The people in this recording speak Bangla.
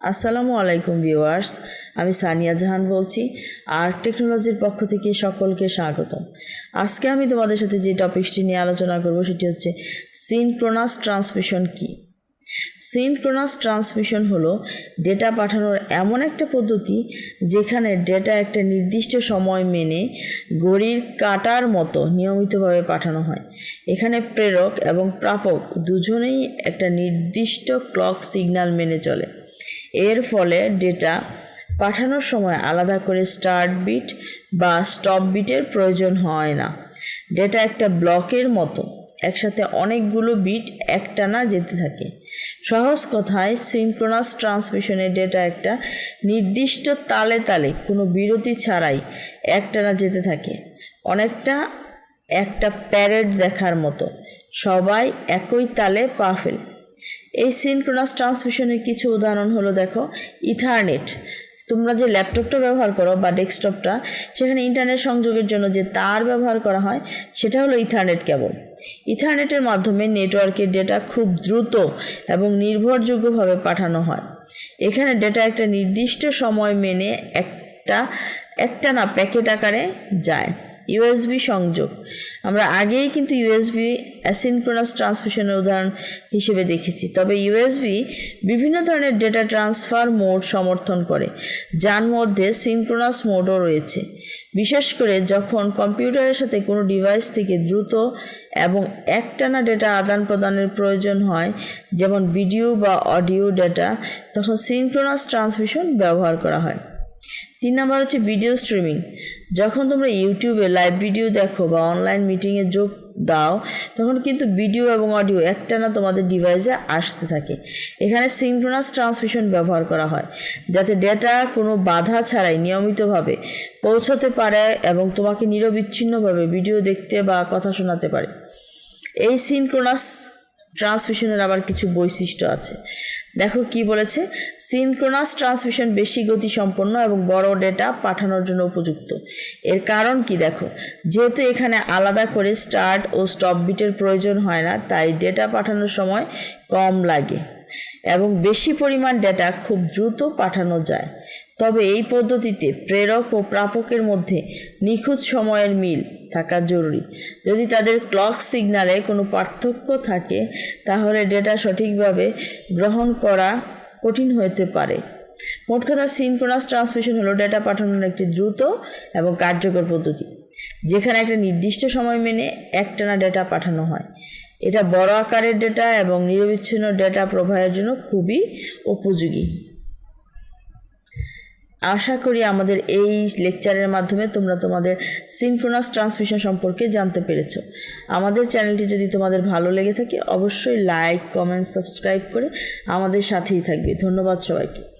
আসসালামু আলাইকুম ভিউয়ার্স, আমি সানিয়া জাহান বলছি, আর টেকনোলজির পক্ষ থেকে সকলকে স্বাগতম। আজকে আমি তোমাদের সাথে যে টপিকটি নিয়ে আলোচনা করব সেটি হচ্ছে সিনক্রোনাস ট্রান্সমিশন কি? সিনক্রোনাস ট্রান্সমিশন হলো ডেটা পাঠানোর এমন একটা পদ্ধতি যেখানে ডেটা একটা নির্দিষ্ট সময় মেনে ঘড়ির কাটার মতো নিয়মিতভাবে পাঠানো হয়। এখানে প্রেরক এবং প্রাপক দুজনেই একটা নির্দিষ্ট ক্লক সিগন্যাল মেনে চলে। এর ফলে ডেটা পাঠানোর সময় আলাদা করে স্টার্ট বিট বা স্টপ বিটের প্রয়োজন হয় না। ডেটা একটা ব্লকের মতো, একসাথে অনেকগুলো বিট একটানা যেতে থাকে। সহজ কথায় সিনক্রোনাস ট্রান্সমিশনে ডেটা একটা নির্দিষ্ট তালে তালে, কোনো বিরতি ছাড়াই একটানা যেতে থাকে। অনেকটা একটা প্যারেড দেখার মতো, সবাই একই তালে পা ফেলে। এই সিনক্রোনাস ট্রান্সমিশনের কিছু উদাহরণ হলো দেখো ইথারনেট তোমরা যে ল্যাপটপটা ব্যবহার করো বা ডেস্কটপটা, সেখানে ইন্টারনেট সংযোগের জন্য যে তার ব্যবহার করা হয়, সেটা হলো ইথারনেট কেবল। ইথারনেটের মাধ্যমে নেটওয়ার্কের ডেটা খুব দ্রুত এবং নির্ভরযোগ্যভাবে পাঠানো হয়। এখানে ডেটা একটা নির্দিষ্ট সময় মেনে একটা একটা না প্যাকেট আকারে যায়। ইউএসবি সংযোগ। আমরা আগেই কিন্তু ইউএসবি অ্যাসিনক্রোনাস ট্রান্সমিশনের উদাহরণ হিসেবে দেখেছি। তবে ইউএসবি বিভিন্ন ধরনের ডেটা ট্রান্সফার মোড সমর্থন করে, যার মধ্যে সিনক্রোনাস মোডও রয়েছে। বিশেষ করে যখন কম্পিউটারের সাথে কোনো ডিভাইস থেকে দ্রুত এবং একটানা ডেটা আদান প্রদানের প্রয়োজন হয়, যেমন ভিডিও বা অডিও ডেটা তখন সিনক্রোনাস ট্রান্সমিশন ব্যবহার করা হয়। তিন নাম্বার হচ্ছে ভিডিও স্ট্রিমিং যখন তোমরা ইউটিউবে লাইভ ভিডিও দেখো বা অনলাইন মিটিংয়ে যোগ দাও, তখন কিন্তু ভিডিও এবং অডিও একটানা তোমাদের ডিভাইসে আসতে থাকে। এখানে সিনক্রোনাস ট্রান্সমিশন ব্যবহার করা হয়, যাতে ডেটা কোনো বাধা ছাড়াই নিয়মিতভাবে পৌঁছতে পারে এবং তোমাকে নিরবিচ্ছিন্নভাবে ভিডিও দেখতে বা কথা শোনাতে পারে। এই সিনক্রোনাস ট্রান্সমিশনের আবার কিছু বৈশিষ্ট্য আছে। দেখো কি বলেছে? সিনক্রোনাস ট্রান্সমিশন বেশি গতি সম্পন্ন এবং বড় ডেটা পাঠানোর জন্য উপযুক্ত। এর কারণ কি দেখো? যেহেতু এখানে আলাদা করে স্টার্ট ও স্টপ বিটের প্রয়োজন হয় না, তাই ডেটা পাঠানোর সময় কম লাগে এবং বেশি পরিমাণ ডেটা খুব দ্রুত পাঠানো যায়। তবে এই পদ্ধতিতে প্রেরক ও প্রাপকের মধ্যে নিখুঁত সময়ের মিল থাকা জরুরি। যদি তাদের ক্লক সিগনালে কোনো পার্থক্য থাকে, তাহলে ডেটা সঠিকভাবে গ্রহণ করা কঠিন হতে পারে। মোট কথা, সিনক্রোনাস ট্রান্সমিশন হলো ডেটা পাঠানোর একটি দ্রুত এবং কার্যকর পদ্ধতি, যেখানে একটা নির্দিষ্ট সময় মেনে একটানা ডেটা পাঠানো হয়। এটা বড় আকারের ডেটা এবং নিরবিচ্ছিন্ন ডেটা প্রবাহের জন্য খুবই উপযোগী। আশা করি আমাদের এই লেকচারের মাধ্যমে তোমরা তোমাদের সিনক্রোনাস ট্রান্সমিশন সম্পর্কে জানতে পেরেছ। আমাদের চ্যানেলটি যদি তোমাদের ভালো লেগে থাকে, অবশ্যই লাইক কমেন্ট সাবস্ক্রাইব করে আমাদের সাথেই থাকবে। ধন্যবাদ সবাইকে।